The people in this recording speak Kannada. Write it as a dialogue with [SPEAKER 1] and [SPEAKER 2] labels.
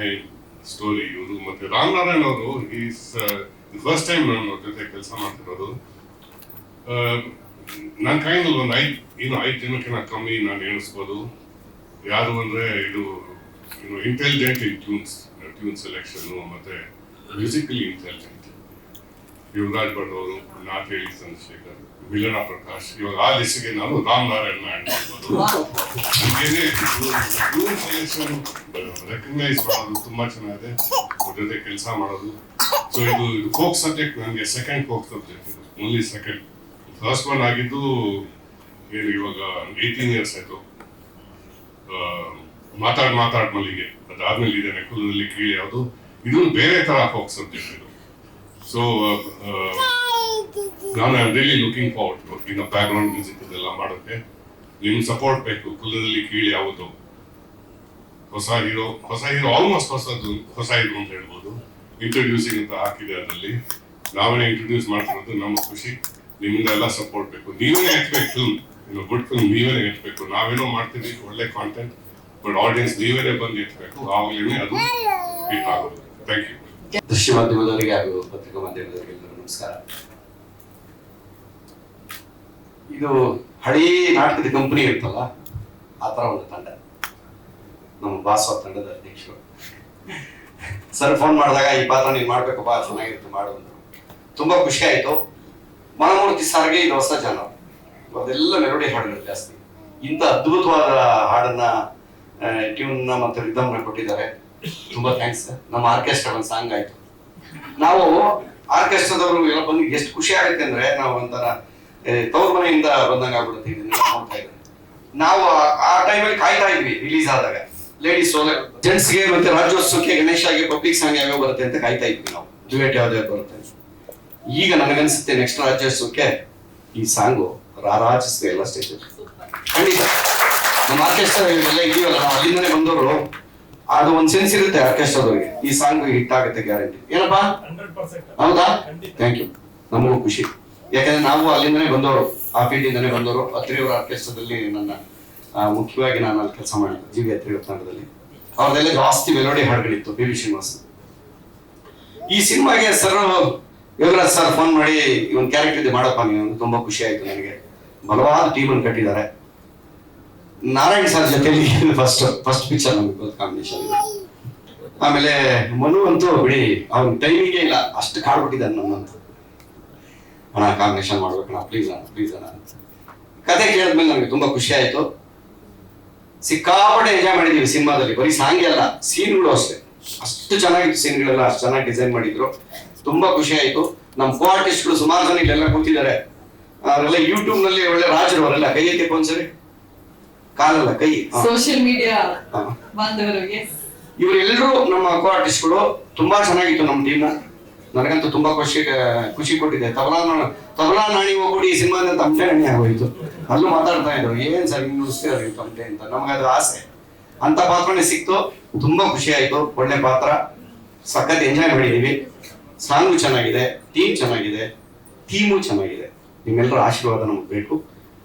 [SPEAKER 1] ಬಿಹೈಂಡ್ ಸ್ಟೋರಿ ಇವರು ಮತ್ತೆ ರಾಮ್ ನಾರಾಯಣ್ ಅವರು ಈಸ್ ಫಸ್ಟ್ ಟೈಮ್ ನಾನು ಅವ್ರ ಜೊತೆ ಕೆಲಸ ಮಾಡ್ತಿರೋದು. ನನ್ನ ಕೈನಲ್ಲಿ ಒಂದು ಐದು, ಇನ್ನು ಐದು ಜನಕ್ಕಿಂತ ಕಮ್ಮಿ ನಾನು ಎಣಿಸ್ಬೋದು. ಯಾರು ಅಂದ್ರೆ ಇದು intelligent in tunes tune selection ಮತ್ತೆ ಫಿಸಿಕಲಿ ಇಂಟೆಲಿಜೆಂಟ್ ಯುವರಾಜ್ ಭಟ್ ಅವರು ನಾಟಿ ಹೇಳಿ ಚಂದ್ರಶೇಖರ್ ವಿಲನ ಪ್ರಕಾಶ್ ಇವಾಗ ಆ ಲಿಸ್ಟ್ಗೆ ನಾನು ರಾಮ್ ನಾರಾಯಣ್ ಸೆಲೆಕ್ಷನ್ ರೆಕಗ್ನೈಸ್ ಮಾಡೋದು ತುಂಬಾ ಚೆನ್ನಾಗಿದೆ. ಅವ್ರ ಜೊತೆ ಕೆಲಸ ಮಾಡೋದು. ಸೊ ಇದು ಫೋಕ್ ಸಬ್ಜೆಕ್ಟ್ ನನಗೆ ಸೆಕೆಂಡ್ ಫೋಕ್ ಸಬ್ಜೆಕ್ಟ್ ಇದು. ಓನ್ಲಿ ಸೆಕೆಂಡ್ ಫಸ್ಟ್ ಒನ್ ಆಗಿದ್ದು ಏನು ಇವಾಗ ಏಯ್ಟೀನ್ ಇಯರ್ಸ್ ಆಯ್ತು. ಆ, ಮಾತಾಡ್ ಮಾತಾಡ್ ಮಲ್ಲಿಗೆ. ಅದಾದ್ಮೇಲೆ ಇದೆ ನೆಕ್ಕಲದಲ್ಲಿ ಕೀಳಿ ಯಾವುದು. ಇದೊಂದು ಬೇರೆ ತರ ಫೋಕ್ ಸಬ್ಜೆಕ್ಟ್ ಇದು. ಸೊ ನಾನು ಐ ರಿಯಲಿ ಲುಕಿಂಗ್ ಫಾರ್ವರ್ಡ್ ಇನ್ನು ಇನ್ನ ಗ್ರೌಂಡ್ ಮ್ಯೂಸಿಕ್ ಇದೆಲ್ಲ ಮಾಡೋಕ್ಕೆ ನಿಮ್ ಸಪೋರ್ಟ್ ಬೇಕು. ಕುಲದಲ್ಲಿ ಕೀಳಿ ಯಾವುದು? ಹೊಸ ಹೀರೋ ಹೊಸ ಹೀರೋ ಆಲ್ಮೋಸ್ಟ್ ಹೊಸದು, ಹೊಸ ಹೀರೋ ಅಂತ ಹೇಳ್ಬೋದು. ಇಂಟ್ರೊಡ್ಯೂಸಿಂಗ್ ಅಂತ ಹಾಕಿದೆ ಅದರಲ್ಲಿ. ನಾವೇ ಇಂಟ್ರೊಡ್ಯೂಸ್ ಮಾಡ್ತಿರೋದು ನಮ್ಮ ಖುಷಿ. ನಿಮ್ಮಿಂದ ಎಲ್ಲ ಸಪೋರ್ಟ್ ಬೇಕು. ನೀವೇ ಎತ್ಬೇಕು ಫಿಲ್ಮ್ ಇನ್ನು ಗುಡ್ ಫಿಲ್ಮ್ ನೀವೇ ಎತ್ಬೇಕು. ನಾವೇನೋ ಮಾಡ್ತೀವಿ, ಒಳ್ಳೆ ಕಾಂಟೆಂಟ್ ಬಟ್ ಆಡಿಯನ್ಸ್ ನೀವೇ ಬಂದು ಎತ್ಬೇಕು. ಆವಾಗಲೇ ಅದು ಹಿಟ್ ಆಗೋದು. ಥ್ಯಾಂಕ್ ಯು
[SPEAKER 2] ದೃಶ್ಯ ಮಾಧ್ಯಮದವರಿಗೆ ಹಾಗೂ ಪತ್ರಿಕಾ ಮಾಧ್ಯಮದವರಿಗೆ ನಮಸ್ಕಾರ. ಇದು ಹಳೇ ನಾಟಕದ ಕಂಪನಿ ಇರ್ತಲ್ಲ ಆ ಥರ ಒಂದು ತಂಡ. ನಮ್ಮ ಬಾಸವ ತಂಡದ ಅಧ್ಯಕ್ಷರು. ಸರ್ ಫೋನ್ ಮಾಡಿದಾಗ, ಈ ಪಾತ್ರ ನೀನು ಮಾಡ್ಬೇಕಪ್ಪ ಚೆನ್ನಾಗಿರುತ್ತೆ, ಮಾಡು ಅಂದ್ರು. ತುಂಬಾ ಖುಷಿ ಆಯ್ತು. ಮನಮೂರ್ತಿ ಸಾರಿಗೆ ಇದು ಹೊಸ ಜನ. ಅದೆಲ್ಲ ಮೆಲೋಡಿ ಹಾಡುಗಳು ಜಾಸ್ತಿ. ಇಂಥ ಅದ್ಭುತವಾದ ಹಾಡನ್ನ ಟ್ಯೂನ್ನ ಮತ್ತು ರಿದಮ್ನ ಕೊಟ್ಟಿದ್ದಾರೆ. ತುಂಬಾ ಥ್ಯಾಂಕ್ಸ್ ನಮ್ಮ ಆರ್ಕೆಸ್ಟ್ರಾ ಒಂದು ಸಾಂಗ್ ಆಯ್ತು. ನಾವು ಆರ್ಕೆಸ್ಟ್ರಾದವರು ಎಲ್ಲ ಬಂದು ಎಷ್ಟು ಖುಷಿ ಆಗುತ್ತೆ ಅಂದ್ರೆ ನಾವು ಒಂಥರ ತವ್ರ ಮನೆಯಿಂದ ಬಂದಂಗ ಆಗ್ಬಿಡುತ್ತೆ ಇದನ್ನ ನಾವು ಆ- ಟೈಮಲ್ಲಿ ಕಾಯ್ತಾ ಇದ್ವಿ ರಿಲೀಸ್ ಆದಾಗ. ಲೇಡೀಸ್ ಸೋಲೆ ಜೆಂಟ್ಸ್ಗೆ ಮತ್ತೆ ರಾಜ್ಯೋತ್ಸವಕ್ಕೆ ಗಣೇಶಗೆ ಪಬ್ಲಿಕ್ ಸಾಂಗ್ ಯಾವ್ಯಾವ ಬರುತ್ತೆ ಅಂತ ಕಾಯ್ತಾ ಇದ್ವಿ ನಾವು. ಡ್ಯುಯೆಟ್ ಯಾವ್ದು ಬರುತ್ತೆ. ಈಗ ನನಗನ್ಸುತ್ತೆ ನೆಕ್ಸ್ಟ್ ರಾಜ್ಯೋತ್ಸವಕ್ಕೆ ಈ ಸಾಂಗು ರಾರಾಜಿಸಿದೆ ಎಲ್ಲ ಸ್ಟೇಜ್ ಖಂಡಿತ. ನಮ್ಮ ಆರ್ಕೆಸ್ಟ್ರಾ ಎಲ್ಲ ಇದೀವಲ್ಲ ನಾವು ಅಲ್ಲಿಂದನೇ ಬಂದವರು. ಅದು ಒಂದ್ ಸೆನ್ಸ್ ಇರುತ್ತೆ ಆರ್ಕೆಸ್ಟ್ರಾದವ್ರಿಗೆ ಈ ಸಾಂಗ್ ಹಿಟ್ ಆಗುತ್ತೆ ಗ್ಯಾರಂಟಿ ಏನಪ್ಪಾ? ಹೌದಾ? ಥ್ಯಾಂಕ್ ಯು ನಮಗೂ ಖುಷಿ. ಯಾಕಂದ್ರೆ ನಾವು ಅಲ್ಲಿಂದನೇ ಬಂದವರು ಆ ಫೀಲ್ಡ್ ಇಂದನೇ ಬಂದವರು ಅತ್ರಿಯವರ ಆರ್ಕೆಸ್ಟ್ರಾದಲ್ಲಿ ನನ್ನ ಮುಖ್ಯವಾಗಿ ನಾನು ಅಲ್ಲಿ ಕೆಲಸ ಮಾಡಿದ್ದೆ ಜೀವಿ ಅತ್ರಿ ಅತ್ರಿಯವರ ತಂಡದಲ್ಲಿ ಅವ್ರದೆಲ್ಲ ಜಾಸ್ತಿ ಮೆಲೋಡಿ ಹಾಡುಗಳಿತ್ತು ಪಿ ವಿ ಶ್ರೀನಿವಾಸ್. ಈ ಸಿನಿಮಾಗೆ ಸರ್ ಯೋಗರಾಜ್ ಸರ್ ಫೋನ್ ಮಾಡಿ ಇವನ್ ಕ್ಯಾರೆಕ್ಟರ್ ಇದೆ ಮಾಡಪ್ಪ ನೀವು ತುಂಬಾ ಖುಷಿ ಆಯ್ತು ನನಗೆ. ಬಲವಾದ ಟೀಮ್ ಅನ್ನು ಕಟ್ಟಿದ್ದಾರೆ. ನಾರಾಯಣ್ ಸರ್ ಜೊತೆಲಿ ಫಸ್ಟ್ ಫಸ್ಟ್ ಪಿಕ್ಚರ್ ನಮಗೆ ಕಾಂಬಿನೇಷನ್ ಆಮೇಲೆ ಮನು ಅಂತೂ ಬಿಡಿ, ಅವ್ನ ಟೈಮಿಗೆ ಇಲ್ಲ. ಅಷ್ಟು ಕಾಡ್ಬಿಟ್ಟಿದ್ದಾನೆ ನಮ್ಮಂತ ಅಣ್ಣ ಕಾಂಬಿನೇಷನ್ ಮಾಡ್ಬೇಕಣ್ಣ ಪ್ಲೀಸ್ ಅಣ್ಣ ಪ್ಲೀಸ್ ಅಣ್ಣ. ಕತೆ ಕೇಳಿದ್ಮೇಲೆ ನಮಗೆ ತುಂಬಾ ಖುಷಿ ಆಯ್ತು. ಸಿಕ್ಕಾಪಟ್ಟೆ ಎಂಜಾಯ್ ಮಾಡಿದೀವಿ ಸಿನಿಮಾದಲ್ಲಿ. ಬರೀ ಸಾಂಗ್ ಅಲ್ಲ ಸೀನ್ಗಳು ಅಷ್ಟೇ. ಅಷ್ಟು ಚೆನ್ನಾಗಿತ್ತು ಸೀನ್ಗಳೆಲ್ಲ ಅಷ್ಟು ಚೆನ್ನಾಗಿ ಡಿಸೈನ್ ಮಾಡಿದ್ರು. ತುಂಬಾ ಖುಷಿ ಆಯ್ತು. ನಮ್ಮ ಕೋ ಆರ್ಟಿಸ್ಟ್ಗಳು ಸುಮಾರು ಜನ ಇಲ್ಲೆಲ್ಲ ಕೂತಿದ್ದಾರೆ. ಅವರೆಲ್ಲ ಯೂಟ್ಯೂಬ್ನಲ್ಲಿ ಒಳ್ಳೆ ರಾಜರು ಅವರೆಲ್ಲ. ಕೈ ಎತ್ತಿ ಒಂದ್ಸರಿ ಕಾಲಲ್ಲ ಕೈ.
[SPEAKER 3] Social media. ಬಾಂಧವರಿಗೆ.
[SPEAKER 2] ಇವರೆಲ್ಲರೂ ನಮ್ಮ ಕೋ ಆರ್ಟಿಸ್ಟ್ಗಳು ತುಂಬಾ ಚೆನ್ನಾಗಿತ್ತು ನಮ್ಮ ಟೀಮು ನನಗಂತೂ ತುಂಬಾ ಖುಷಿ ಖುಷಿ ಕೊಟ್ಟಿದೆ. ತಬಲಾ ತಬಲಾ ನಾಣಿ ಹೋಗ್ಬಿಟ್ಟು ಈ ಅಂತ ತಮಟೆ ನಾಣಿ ಆಗೋಯ್ತು ಅಲ್ಲೂ ಮಾತಾಡ್ತಾ ಇದ್ರು ಏನ್ ಸರ್ ಇನ್ನು ತಮಟೆ ಅಂತ? ನಮ್ಗೆ ಅದು ಆಸೆ. ಅಂತ ಪಾತ್ರನೇ ಸಿಕ್ತು. ತುಂಬಾ ಖುಷಿ ಆಯ್ತು. ಒಳ್ಳೆ ಪಾತ್ರ. ಸಖತ್ ಎಂಜಾಯ್ ಮಾಡಿದೀವಿ. ಸಾಂಗು ಚೆನ್ನಾಗಿದೆ ಟೀಮ್ ಚೆನ್ನಾಗಿದೆ ಥೀಮು ಚೆನ್ನಾಗಿದೆ. ನಿಮ್ಮೆಲ್ಲರ ಆಶೀರ್ವಾದ ನಮಗೆ ಬೇಕು.